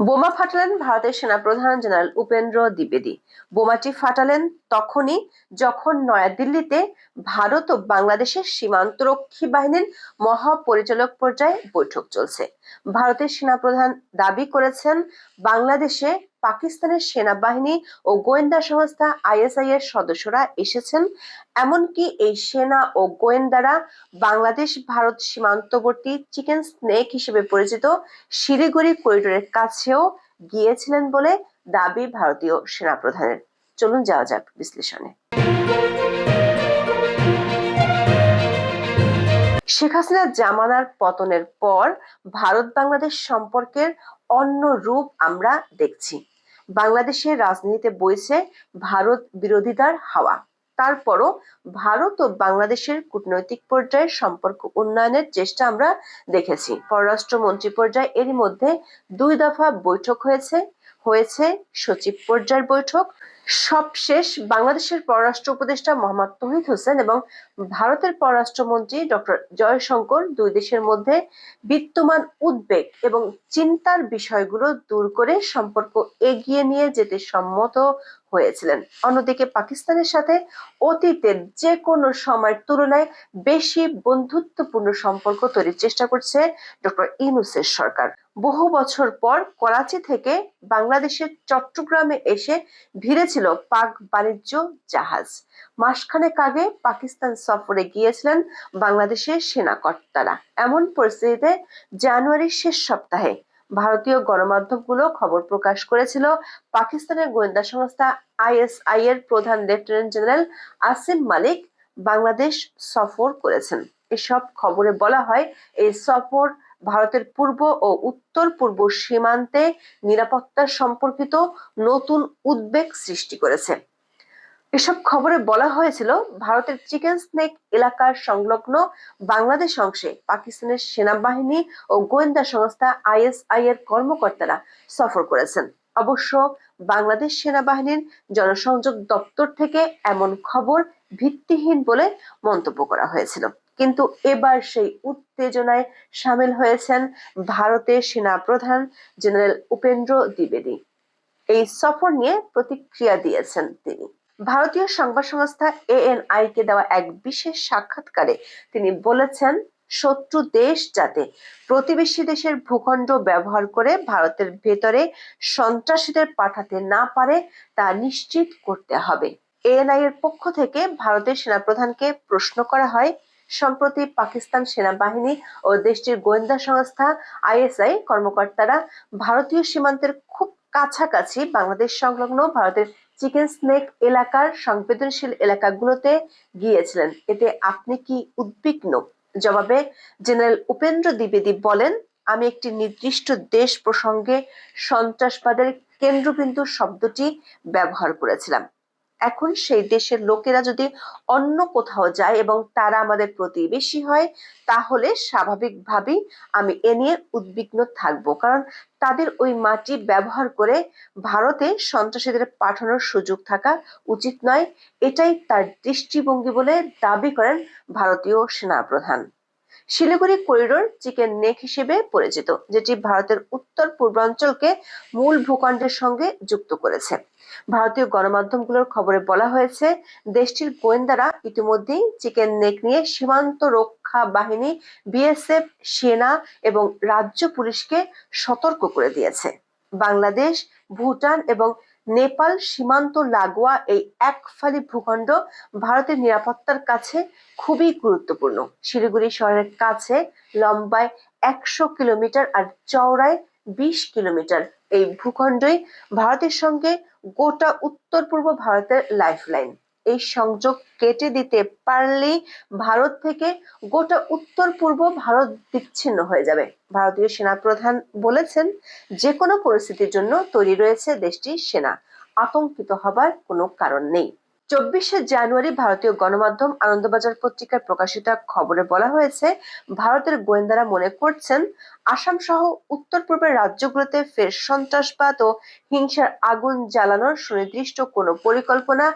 বোমা ফাটালেন ভারতের সেনাপ্রধান জেনারেল উপেন্দ্র দ্বিবেদী। বোমাটি ফাটালেন তখনই যখন নয়াদিল্লিতে ভারত ও বাংলাদেশের সীমান্তরক্ষী বাহিনীর মহাপরিচালক পর্যায়ে বৈঠক চলছে। ভারতের সেনাপ্রধান দাবি করেছেন, বাংলাদেশে পাকিস্তানের সেনাবাহিনী ও গোয়েন্দা সংস্থা আইএসআই এর সদস্যরা এসেছেন। এমনকি এই সেনা ও গোয়েন্দারা বাংলাদেশ, ভারত সীমান্তবর্তী চিকেন স্নেক হিসেবে পরিচিত শিলিগুড়ি করিডোরের কাছেও গিয়েছিলেন বলে দাবি ভারতীয় সেনাপ্রধানের। চলুন যাওয়া যাক বিশ্লেষণে। শেখ হাসিনা জামানার পতনের পর ভারত বাংলাদেশ সম্পর্কের অন্য রূপ আমরা দেখছি। বাংলাদেশের রাজনীতিতে বইছে ভারত বিরোধিতার হাওয়া। তারপরও ভারত ও বাংলাদেশের কূটনৈতিক পর্যায়ে সম্পর্ক উন্নয়নের চেষ্টা আমরা দেখেছি। পররাষ্ট্রমন্ত্রী পর্যায়ে এরই মধ্যে দুই দফা বৈঠক হয়েছে। হয়েছে সচিব পর্যায়ের বৈঠক। সবশেষ বাংলাদেশের পররাষ্ট্র উপদেষ্টা মোহাম্মদ তহিদ হোসেন এবং ভারতের পররাষ্ট্রমন্ত্রী ডক্টর জয়শঙ্কর দুই দেশের মধ্যে বিদ্যমান উদ্বেগ এবং চিন্তার বিষয়গুলো দূর করে সম্পর্ক এগিয়ে নিয়ে যেতে সম্মত হয়েছিলেন। অন্যদিকে পাকিস্তানের সাথে অতীতের যে কোনো সময়ের তুলনায় বেশি বন্ধুত্বপূর্ণ সম্পর্ক তৈরির চেষ্টা করছে ডক্টর ইনুসের সরকার। বহু বছর পর করাচি থেকে বাংলাদেশের চট্টগ্রামে এসে ভিড়েছিল পাক বাণিজ্য জাহাজ। মাসখানেক আগে পাকিস্তান সফরে গিয়েছিলেন বাংলাদেশের সেনা কর্তারা। এমন পরিস্থিতিতে জানুয়ারির শেষ সপ্তাহে ভারতীয় গণমাধ্যমগুলো খবর প্রকাশ করেছিল পাকিস্তানের গোয়েন্দা সংস্থা আইএসআই এর প্রধান লেফটেন্যান্ট জেনারেল আসিম মালিক বাংলাদেশ সফর করেছেন। এসব খবরে বলা হয় এই সফর ভারতের পূর্ব ও উত্তর পূর্ব সীমান্তে নিরাপত্তা সম্পর্কিত নতুন উদ্বেগ সৃষ্টি করেছে। এসব খবরে বলা হয়েছিল, ভারতের চিকেন স্নেক এলাকার সংলগ্ন বাংলাদেশ অংশে পাকিস্তানের সেনাবাহিনী ও গোয়েন্দা সংস্থা আইএসআই এর কর্মকর্তারা সফর করেছেন। অবশ্য বাংলাদেশ সেনাবাহিনীর জনসংযোগ দপ্তর থেকে এমন খবর ভিত্তিহীন বলে মন্তব্য করা হয়েছিল। কিন্তু এবার সেই উত্তেজনায় সামিল হয়েছেন ভারতের সেনা প্রধান জেনারেল উপেন্দ্র দ্বিবেদী। এই সফর নিয়ে প্রতিক্রিয়া দিয়েছেন তিনি। ভারতীয় সংবাদ সংস্থা এএনআই কে দেওয়া এক বিশেষ সাক্ষাৎকারে তিনি বলেছেন, শত্রু দেশ যাতে প্রতিবেশী দেশের ভূখণ্ড ব্যবহার করে ভারতের ভেতরে সন্ত্রাসীদের পাঠাতে না পারে তা নিশ্চিত করতে হবে। এএনআই এর পক্ষ থেকে ভারতের সেনাপ্রধানকে প্রশ্ন করা হয় সম্প্রতি পাকিস্তান সেনাবাহিনী ও দেশটির গোয়েন্দা সংস্থা আইএসআই কর্মকর্তারা ভারতীয় সীমান্তের খুব কাছাকাছি বাংলাদেশ সংলগ্ন ভারতের চিকেন স্নেক এলাকার সংবেদনশীল এলাকাগুলোতে গিয়েছিলেন। এতে আপনি কি উদ্বিগ্ন? জবাবে জেনারেল উপেন্দ্র দ্বিবেদী বলেন, আমি একটি নির্দিষ্ট দেশ প্রসঙ্গে সন্ত্রাসবাদের কেন্দ্রবিন্দু শব্দটি ব্যবহার করেছিলাম। এখন সেই দেশের লোকেরা যদি অন্য কোথাও যায় এবং তারা আমাদের প্রতিবেশী হয়, তাহলে স্বাভাবিকভাবেই আমি এ নিয়ে উদ্বিগ্ন থাকব। কারণ তাদের ওই মাটি ব্যবহার করে ভারতে সন্ত্রাসীদের পাঠানোর সুযোগ থাকা উচিত নয়। এটাই তার দৃষ্টিভঙ্গি বলে দাবি করেন ভারতীয় সেনাপ্রধান। শিলিগুড়ি করিডোর চিকেন নেক হিসেবে পরিচিত, যেটি ভারতের উত্তর পূর্বাঞ্চলকে মূল ভূখণ্ডের সঙ্গে যুক্ত করেছে। ভারতীয় গণমাধ্যমগুলোর খবরে বলা হয়েছে, দেশটির গোয়েন্দারা ইতিমধ্যেই চিকেন নেক নিয়ে সীমান্ত রক্ষা বাহিনী, বিএসএফ, সেনা এবং রাজ্য পুলিশকে সতর্ক করে দিয়েছে। বাংলাদেশ, ভুটান এবং নেপাল সীমান্ত লাগোয়া এই একফালি ভূখণ্ড ভারতের নিরাপত্তার কাছে খুবই গুরুত্বপূর্ণ। শিলিগুড়ি শহরের কাছে লম্বায় একশো কিলোমিটার আর চওড়ায় বিশ কিলোমিটার। এই ভূখণ্ডই ভারতের সঙ্গে গোটা উত্তর পূর্ব ভারতের লাইফলাইন এই সংযোগ কেটে দিতে পারলেই ভারত থেকে গোটা উত্তর পূর্ব ভারত বিচ্ছিন্ন হয়ে যাবে। ভারতীয় সেনা প্রধান বলেছেন যে কোনো পরিস্থিতির জন্য তৈরি রয়েছে দেশটির সেনা। আতঙ্কিত হবার কোনো কারণ নেই। চব্বিশে জানুয়ারি ভারতীয় গণমাধ্যম আনন্দবাজার পত্রিকায় প্রকাশিত খবরে বলা হয়েছে, ভারতের গোয়েন্দারা মনে করছেন আসাম সহ উত্তর পূর্বের রাজ্যগুলোতে ফের সন্ত্রাসবাদ ও হিংসার আগুন জ্বালানোর সুনির্দিষ্ট কোনো পরিকল্পনা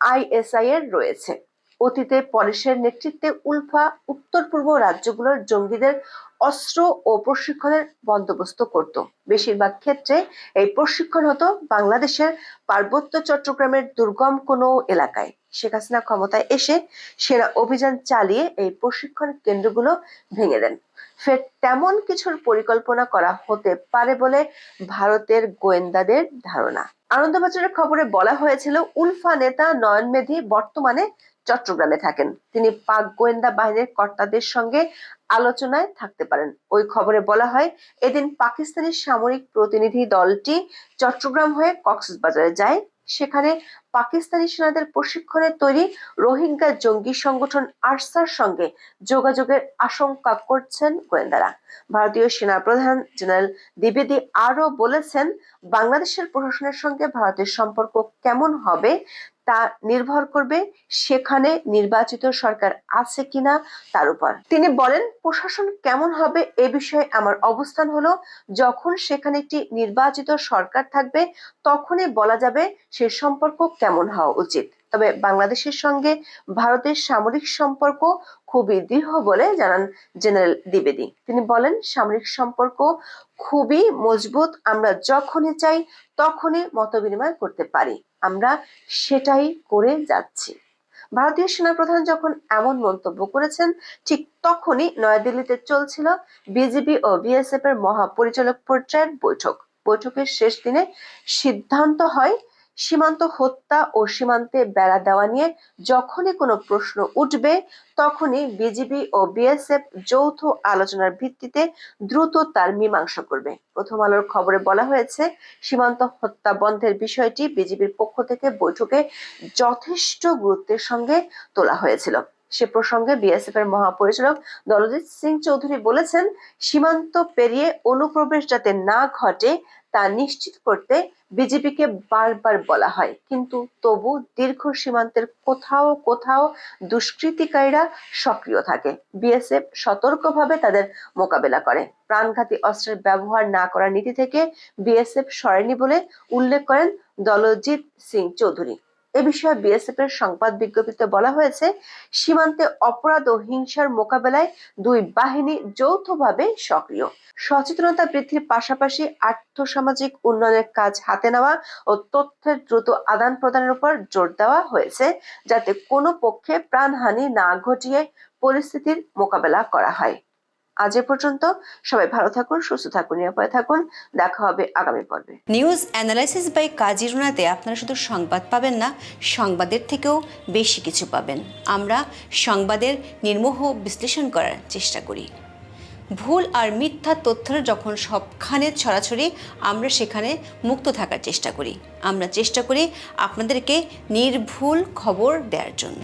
আইএসআই এর রয়েছে। অতীতে পরেশের নেতৃত্বে উলফা উত্তর পূর্ব রাজ্যগুলোর জঙ্গিদের অস্ত্র ও প্রশিক্ষণের বন্দোবস্ত করত। বেশিরভাগ ক্ষেত্রে এই প্রশিক্ষণ হতো বাংলাদেশের পার্বত্য চট্টগ্রামের দুর্গম কোনো এলাকায়। শেখ হাসিনা ক্ষমতায় এসে সেনা অভিযান চালিয়ে এই প্রশিক্ষণ কেন্দ্রগুলো ভেঙে দেন। ফের তেমন কিছুর পরিকল্পনা করা হতে পারে বলে ভারতের গোয়েন্দাদের ধারণা। আনন্দবাজারের খবরে বলা হয়েছিল, উলফা নেতা নয়ন মেধি বর্তমানে চট্টগ্রামে থাকেন। তিনি পাক গোয়েন্দা বাহিনীর কর্তাদের সঙ্গে আলোচনায় থাকতে পারেন। ওই খবরে বলা হয়, এদিন পাকিস্তানি সামরিক প্রতিনিধি দলটি চট্টগ্রাম হয়ে কক্সবাজারে যায়। সেখানে পাকিস্তানি সেনাদের প্রশিক্ষণে তৈরি রোহিঙ্গা জঙ্গি সংগঠন আরসার সঙ্গে যোগাযোগের আশঙ্কা করছেন গোয়েন্দারা। ভারতীয় সেনা প্রধান জেনারেল দ্বিবেদী আরও বলেছেন, বাংলাদেশের প্রশাসনের সঙ্গে ভারতের সম্পর্ক কেমন হবে তা নির্ভর করবে সেখানে নির্বাচিত সরকার আছে কিনা তার উপর। তিনি বলেন, প্রশাসন কেমন হবে এ বিষয়ে আমার অবস্থান হলো, যখন সেখানে একটি নির্বাচিত সরকার থাকবে, তখনই বলা যাবে সে সম্পর্ক কেমন হওয়া উচিত। তবে বাংলাদেশের সঙ্গে ভারতের সামরিক সম্পর্ক খুবই দৃঢ় বলে জানান জেনারেল দ্বিবেদী। তিনি বলেন, সামরিক সম্পর্ক খুবই মজবুত, আমরা যখনই চাই তখনই মতবিনিময় করতে পারি, আমরা সেটাই করে যাচ্ছি। ভারতীয় সেনাপ্রধান যখন এমন মন্তব্য করেছেন, ঠিক তখনই নয়াদিল্লিতে চলছিল বিজিবি ও বিএসএফ এর মহাপরিচালক পর্যায়ের বৈঠক। বৈঠকের শেষ দিনে সিদ্ধান্ত হয় সীমান্ত হত্যা ও সীমান্তে বেড়া দেওয়া নিয়ে যখনই কোনো প্রশ্ন উঠবে, তখনই বিজিবি ও বিএসএফ যৌথ আলোচনার ভিত্তিতে দ্রুত তার মীমাংসা করবে। প্রথম আলোর খবরে বলা হয়েছে, সীমান্ত হত্যা বন্ধের বিষয়টি বিজিবির পক্ষ থেকে বৈঠকে যথেষ্ট গুরুত্বের সঙ্গে তোলা হয়েছিল। সে প্রসঙ্গে বিএসএফ এর মহাপরিচালক দলজিৎ সিং চৌধুরী বলেছেন, সীমান্ত পেরিয়ে অনুপ্রবেশ যাতে না ঘটে তা নিশ্চিত করতে বিজেপিকে বারবার বলা হয়। কিন্তু তবু দীর্ঘ সীমান্তের কোথাও কোথাও দুষ্কৃতিকারীরা সক্রিয় থাকে। বিএসএফ সতর্কভাবে তাদের মোকাবেলা করে। প্রাণঘাতী অস্ত্রের ব্যবহার না করার নীতি থেকে বিএসএফ সরেনি বলে উল্লেখ করেন দলজিৎ সিং চৌধুরী। এ বিষয়ে বিএসএফ এর সংবাদ বিজ্ঞপ্তিতে বলা হয়েছে, সীমান্তে অপরাধ ও হিংসার মোকাবেলায় দুই বাহিনী যৌথভাবে সক্রিয়। সচেতনতা বৃদ্ধির পাশাপাশি আর্থসামাজিক উন্নয়নের কাজ হাতে নেওয়া ও তথ্যের দ্রুত আদান প্রদানের উপর জোর দেওয়া হয়েছে, যাতে কোনো পক্ষে প্রাণহানি না ঘটিয়ে পরিস্থিতির মোকাবেলা করা হয়। আজ এ পর্যন্ত সবাই ভালো থাকুন, সুস্থ থাকুন, নিরাপদে থাকুন। দেখা হবে আগামী পর্বে। নিউজ অ্যানালাইসিস বাই কাজী কাজিরুনাতে আপনারা শুধু সংবাদ পাবেন না, সংবাদের থেকেও বেশি কিছু পাবেন। আমরা সংবাদের নির্মোহ বিশ্লেষণ করার চেষ্টা করি। ভুল আর মিথ্যা তথ্যের যখন সবখানে ছড়াছড়ি, আমরা সেখানে মুক্ত থাকার চেষ্টা করি। আমরা চেষ্টা করি আপনাদেরকে নির্ভুল খবর দেওয়ার জন্য।